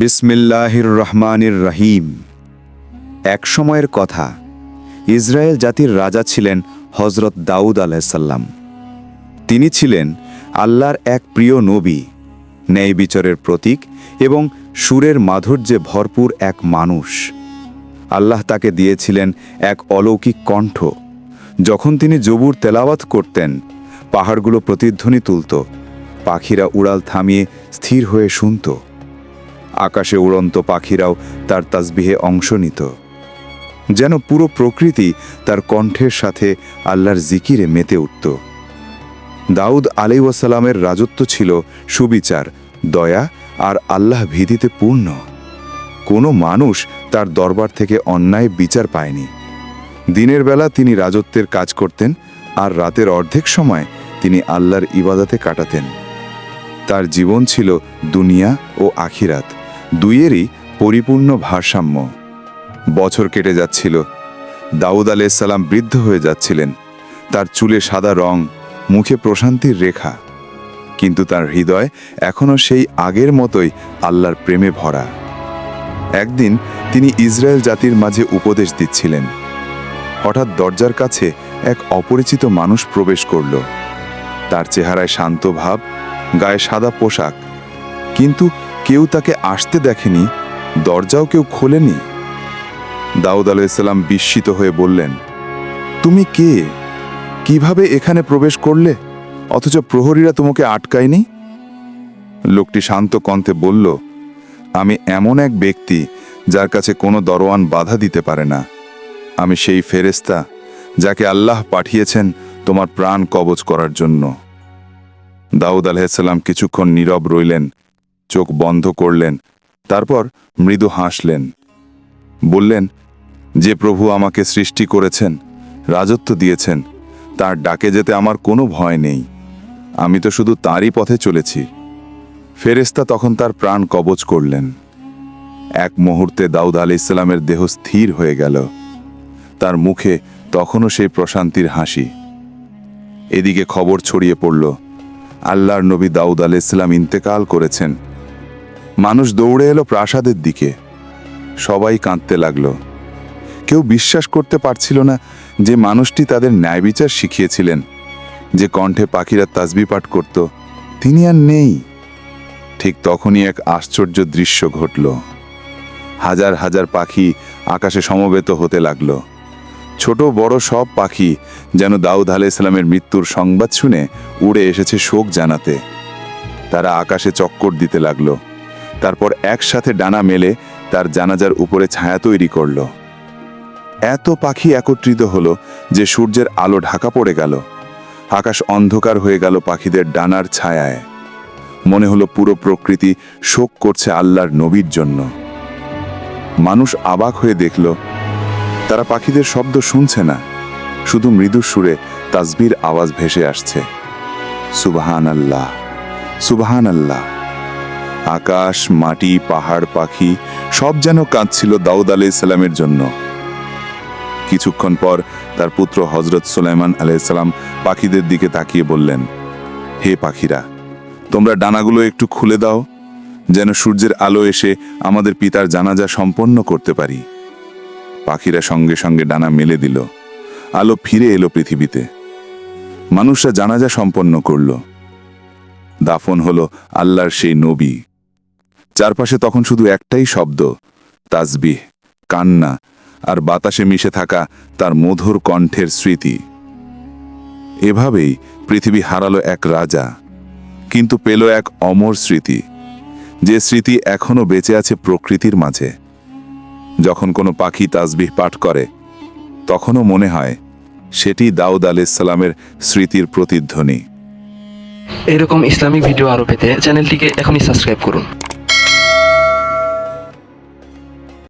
বিসমিল্লাহির রহমানির রহিম এক সময়ের কথা, ইসরায়েল জাতির রাজা ছিলেন হজরত দাউদ আলাইসাল্লাম তিনি ছিলেন আল্লাহর এক প্রিয় নবী ন্যায় বিচারের প্রতীক এবং সুরের মাধুর্যে ভরপুর এক মানুষ। আল্লাহ তাকে দিয়েছিলেন এক অলৌকিক কণ্ঠ। যখন তিনি জবুর তেলাওয়াত করতেন, পাহাড়গুলো প্রতিধ্বনি তুলত, পাখিরা উড়াল থামিয়ে স্থির হয়ে শুনত। আকাশে উড়ন্ত পাখিরাও তার তাসবিহে অংশ নিত। যেন পুরো প্রকৃতি তার কণ্ঠের সাথে আল্লাহর জিকিরে মেতে উঠত। দাউদ আলী ওয়াসালামের রাজত্ব ছিল সুবিচার, দয়া আর আল্লাহ ভীতিতে পূর্ণ। কোনো মানুষ তার দরবার থেকে অন্যায় বিচার পায়নি। দিনের বেলা তিনি রাজত্বের কাজ করতেন আর রাতের অর্ধেক সময় তিনি আল্লাহর ইবাদাতে কাটাতেন। তার জীবন ছিল দুনিয়া ও আখিরাত। দুইয়েরই পরিপূর্ণ ভারসাম্য। বছর কেটে যাচ্ছিল। দাউদ আলাইসাল্লাম বৃদ্ধ হয়ে যাচ্ছিলেন। তার চুলে সাদা রং, মুখে প্রশান্তির রেখা। কিন্তু তার হৃদয় এখনও সেই আগের মতোই আল্লাহর প্রেমে ভরা। একদিন তিনি ইসরায়েল জাতির মাঝে উপদেশ দিচ্ছিলেন। হঠাৎ দরজার কাছে এক অপরিচিত মানুষ প্রবেশ করল। তার চেহারায় শান্ত ভাব, গায়ে সাদা পোশাক। কিন্তু কেউ তাকে আসতে দেখেনি, দরজাও কেউ খোলেনি। দাউদ আলাইসাল্লাম বিস্মিত হয়ে বললেন, তুমি কে? কীভাবে এখানে প্রবেশ করলে? অথচ প্রহরীরা তোমাকে আটকায়নি? লোকটি শান্ত কণ্ঠে বলল, আমি এমন এক ব্যক্তি যার কাছে কোনো দরওয়ান বাধা দিতে পারে না। আমি সেই ফেরেস্তা যাকে আল্লাহ পাঠিয়েছেন তোমার প্রাণ কবজ করার জন্য। দাউদ আলাইসাল্লাম কিছুক্ষণ নীরব রইলেন। চোখ বন্ধ করলেন, তারপর মৃদু হাসলেন। বললেন, যে প্রভু আমাকে সৃষ্টি করেছেন, রাজত্ব দিয়েছেন, তার ডাকে যেতে আমার কোনো ভয় নেই। আমি তো শুধু তারই পথে চলেছি। ফেরেস্তা তখন তার প্রাণ কবচ করলেন। এক মুহূর্তে দাউদ আলি ইসলামের দেহ স্থির হয়ে গেল। তার মুখে তখনও সেই প্রশান্তির হাসি। এদিকে খবর ছড়িয়ে পড়ল, আল্লাহর নবী দাউদ আলি ইসলাম ইন্তেকাল করেছেন। মানুষ দৌড়ে এলো প্রাসাদের দিকে। সবাই কাঁদতে লাগল। কেউ বিশ্বাস করতে পারছিল না যে মানুষটি তাদের ন্যায় বিচার শিখিয়েছিলেন, যে কণ্ঠে পাখিরা তাসবি পাঠ করত। তিনি আর নেই। ঠিক তখনই এক আশ্চর্য দৃশ্য ঘটল। হাজার হাজার পাখি আকাশে সমবেত হতে লাগল। ছোট বড় সব পাখি যেন দাউদ আলাহ ইসলামের মৃত্যুর সংবাদ শুনে উড়ে এসেছে শোক জানাতে। তারা আকাশে চক্কর দিতে লাগল। তারপর একসাথে ডানা মেলে তার জানাজার উপরে ছায়া তৈরি করল। এত পাখি একত্রিত হলো যে সূর্যের আলো ঢাকা পড়ে গেল। আকাশ অন্ধকার হয়ে গেল পাখিদের ডানার ছায়ায়। মনে হলো পুরো প্রকৃতি শোক করছে আল্লাহর নবীর জন্য। মানুষ অবাক হয়ে দেখল, তারা পাখিদের শব্দ শুনছে না। শুধু মৃদু সুরে তাজবির আওয়াজ ভেসে আসছে। সুবাহান আল্লাহ সুবাহান আল্লাহ আকাশ, মাটি, পাহাড়, পাখি, সব যেন কাঁদছিল দাউদ আলাহ ইসলামের জন্য। কিছুক্ষণ পর তার পুত্র হজরত সুলাইমান আলাইসাল্লাম পাখিদের দিকে তাকিয়ে বললেন, হে পাখিরা, তোমরা ডানাগুলো একটু খুলে দাও, যেন সূর্যের আলো এসে আমাদের পিতার জানাজা সম্পন্ন করতে পারি। পাখিরা সঙ্গে সঙ্গে ডানা মেলে দিল। আলো ফিরে এলো পৃথিবীতে। মানুষরা জানাজা সম্পন্ন করল। দাফন হলো আল্লাহর সেই নবী। চারপাশে তখন শুধু একটাই শব্দ তাজবিহ কান্না আর বাতাসে মিশে থাকা তার মধুর কণ্ঠের স্মৃতি। এভাবেই পৃথিবী হারালো এক রাজা, কিন্তু পেল এক অমর স্মৃতি, যে স্মৃতি এখনও বেঁচে আছে প্রকৃতির মাঝে। যখন কোনো পাখি তাজবিহ পাঠ করে, তখনও মনে হয় সেটি দাউদ আলাইসাল্লামের স্মৃতির প্রতিধ্বনি। এরকম ইসলামিক ভিডিও আরও পেতে চ্যানেলটিকে এখনই সাবস্ক্রাইব করুন।